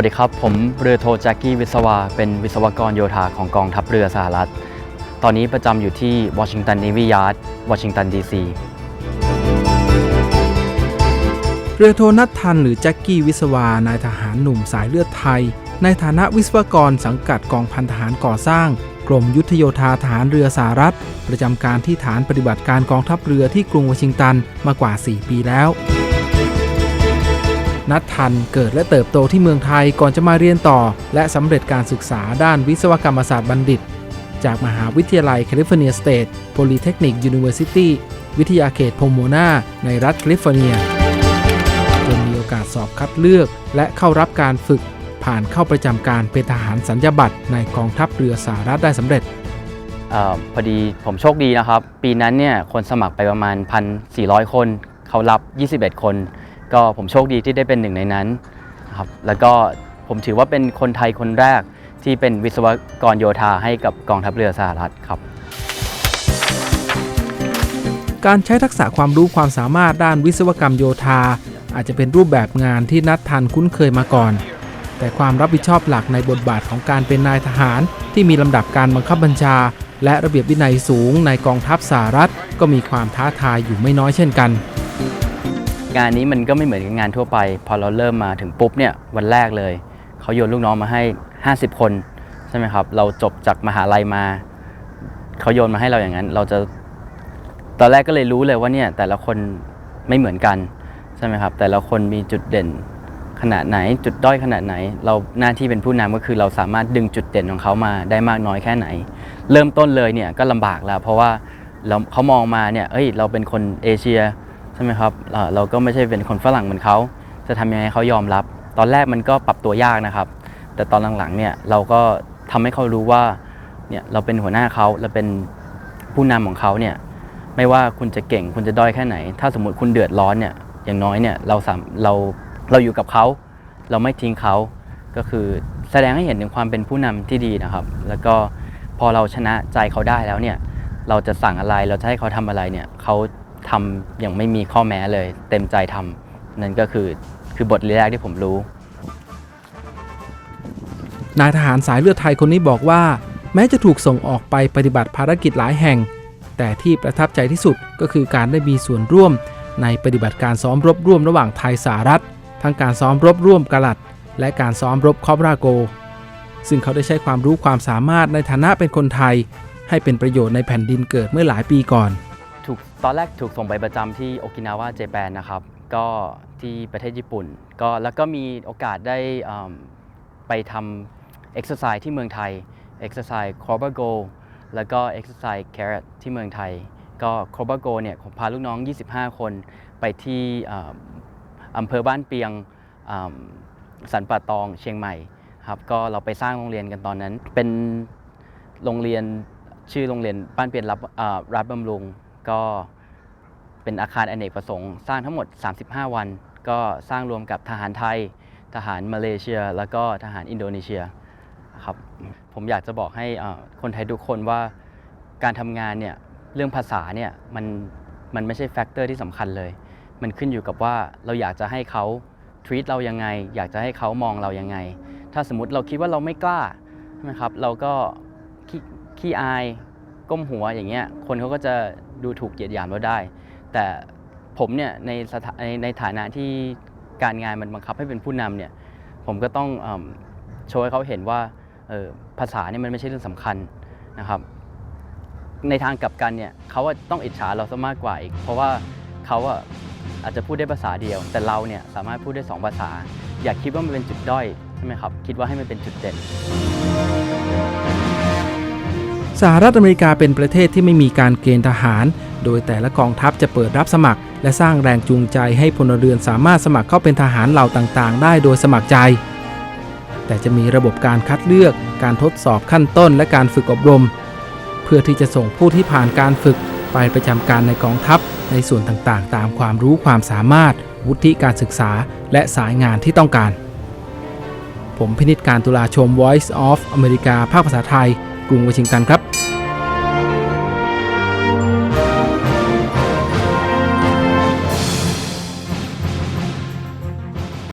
วัสดีครับ ผมเรือโทแจ็คกี้วิศวา เป็นวิศวกรโยธาของกองทัพเรือสหรัฐ ตอนนี้ประจำอยู่ที่วอชิงตัน Navy Yard วอชิงตันดีซีเรือโทนัททันหรือแจ็คกี้วิศวานายทหารหนุ่มสายเลือดไทย ในฐานะวิศวกรสังกัดกองพันทหารก่อสร้าง กรมยุทธโยธาทหารเรือสหรัฐ ประจำการที่ฐานปฏิบัติการกองทัพเรือที่กรุงวอชิงตันมากว่า 4 ปีแล้ว นัททันเกิดและเติบโตที่เมืองไทยก่อนจะมาเรียนต่อ และสำเร็จการศึกษาด้านวิศวกรรมศาสตร์บัณฑิต จากมหาวิทยาลัยแคลิฟอร์เนียสเตทโพลีเทคนิคยูนิเวอร์ซิตี้วิทยาเขตโพโมนาในรัฐแคลิฟอร์เนียจนมีโอกาสสอบคัดเลือก และเข้ารับการฝึก ผ่านเข้าประจำการเป็นทหารสัญญาบัตรในกองทัพเรือสหรัฐได้สำเร็จออพอดีผมโชคดีนะครับ ปีนั้นเนี่ยคนสมัครไปประมาณ 1,400 คน เขารับ 21 คน ก็ผมโชคดีที่ได้เป็นหนึ่งในนั้นครับแล้วก็ผมถือว่าเป็นคนไทยคนแรกที่เป็นวิศวกรโยธาให้กับกองทัพเรือสหรัฐครับ การใช้ทักษะความรู้ความสามารถด้านวิศวกรรมโยธา อาจจะเป็นรูปแบบงานที่นัดทันคุ้นเคยมาก่อน แต่ความรับผิดชอบหลักในบทบาทของการเป็นนายทหาร ที่มีลำดับการบังคับบัญชา และระเบียบวินัยสูงในกองทัพสหรัฐ ก็มีความท้าทายอยู่ไม่น้อยเช่นกัน งานนี้มันก็ไม่เหมือนกับงานทั่วไป พอเราเริ่มมาถึงปุ๊บเนี่ยวันแรกเลยเขาโยนลูกน้องมาให้ 50 คนใช่ไหมครับ เราจบจากมหาลัยมาเขาโยนมาให้เราอย่างนั้น เราจะ ตอนแรกก็เลยรู้เลยว่าเนี่ยแต่ละคนไม่เหมือนกันใช่ไหมครับ แต่ละคนมีจุดเด่นขนาดไหน จุดด้อยขนาดไหน เราหน้าที่เป็นผู้นำก็คือเราสามารถดึงจุดเด่นของเขามาได้มากน้อยแค่ไหน เริ่มต้นเลยเนี่ยก็ลำบากแล้ว เพราะว่าเราเขามองมาเนี่ยเอ้ย เราเป็นคนเอเชีย ช่ไหมครับเราก็ไม่ใช่เป็นคนฝรั่งเหมือนเขา จะทำยังไงเขายอมรับ ตอนแรกมันก็ปรับตัวยากนะครับ แต่ตอนหลังๆเนี่ยเราก็ทำให้เขารู้ว่าเนี่ยเราเป็นหัวหน้าเขาเราเป็นผู้นำของเขาเนี่ยไม่ว่าคุณจะเก่งคุณจะด้อยแค่ไหน ถ้าสมมติคุณเดือดร้อนเนี่ยอย่างน้อยเนี่ยเราสามเราเราอยู่กับเขา เราไม่ทิ้งเขาก็คือแสดงให้เห็นถึงความเป็นผู้นำที่ดีนะครับ แล้วก็พอเราชนะใจเขาได้แล้วเนี่ยเราจะสั่งอะไรเราจะให้เขาทำอะไรเนี่ยเขา ทำอย่างไม่มีข้อแม้เลย เต็มใจทำนั่นก็คือคือบทเรียนแรกที่ผมรู้ นายทหารสายเลือดไทยคนนี้บอกว่า แม้จะถูกส่งออกไปปฏิบัติภารกิจหลายแห่ง แต่ที่ประทับใจที่สุดก็คือการได้มีส่วนร่วม ในปฏิบัติการซ้อมรบร่วมระหว่างไทยสหรัฐ ทั้งการซ้อมรบร่วมกะลัด และการซ้อมรบคอบราโก ซึ่งเขาได้ใช้ความรู้ความสามารถในฐานะเป็นคนไทย ให้เป็นประโยชน์ในแผ่นดินเกิดเมื่อหลายปีก่อน ถูกตอนแรกถูกส่งไปประจำที่โอกินาวาเจแปนนะครับ ก็ที่ประเทศญี่ปุ่น ก็แล้วก็มีโอกาสได้ไปทำเอ็กซ์ไซส์ที่เมืองไทยเอ็กซ์ไซส์คอร์บาโกแล้วก็เอ็กซ์ไซส์แครทที่เมืองไทย ก็คอร์บาโกเนี่ยผมพาลูกน้อง 25 คนไปที่อำเภอบ้านเปียงสันป่าตองเชียงใหม่ครับก็เราไปสร้างโรงเรียนกันตอนนั้น เป็นโรงเรียนชื่อโรงเรียนบ้านเปียนรับรัฐบำรุง ก็เป็นอาคารอเนกประสงค์สร้างทั้งหมด 35 วัน ก็สร้างรวมกับทหารไทย ทหารมาเลเซีย แล้วก็ทหารอินโดนีเซียครับผมอยากจะบอกให้คนไทยทุกคนว่าการทำงานเนี่ยเรื่องภาษาเนี่ยมันมันไม่ใช่แฟกเตอร์ที่สำคัญเลย มันขึ้นอยู่กับว่าเราอยากจะให้เขา treat เรายังไง อยากจะให้เขามองเรายังไง ถ้าสมมติเราคิดว่าเราไม่กล้าใช่ไหมครับ เราก็ขี้อาย ก้มหัวอย่างเงี้ยคนเขาก็จะดูถูกเหยียดหยามเราได้ แต่ผมเนี่ยในสถาในในฐานะที่การงานมันบังคับให้เป็นผู้นำเนี่ยผมก็ต้องอโชว์ให้เขาเห็นว่าภาษาเนี่ยมันไม่ใช่เรื่องสำคัญนะครับในทางกลับกันเนี่ยเขาว่าต้องอิจฉาเราซะมากกว่าอีก เพราะว่าเขาอะอาจจะพูดได้ภาษาเดียว แต่เราเนี่ยสามารถพูดได้สองภาษา อย่าคิดว่ามันเป็นจุดด้อยใช่ไหมครับ คิดว่าให้มันเป็นจุดเด่น สหรัฐอเมริกาเป็นประเทศที่ไม่มีการเกณฑ์ทหาร โดยแต่ละกองทัพจะเปิดรับสมัคร และสร้างแรงจูงใจให้พลเรือนสามารถสมัครเข้าเป็นทหารเหล่าต่างๆ ได้โดยสมัครใจ แต่จะมีระบบการคัดเลือก การทดสอบขั้นต้น และการฝึกอบรม เพื่อที่จะส่งผู้ที่ผ่านการฝึกไปประจำการในกองทัพ ในส่วนต่างๆ ตามความรู้ความสามารถ วุฒิการศึกษา และสายงานที่ต้องการ ผมพินิจการตุลาชม Voice of อเมริกาภาคภาษาไทย กรุงวอชิงตันครับ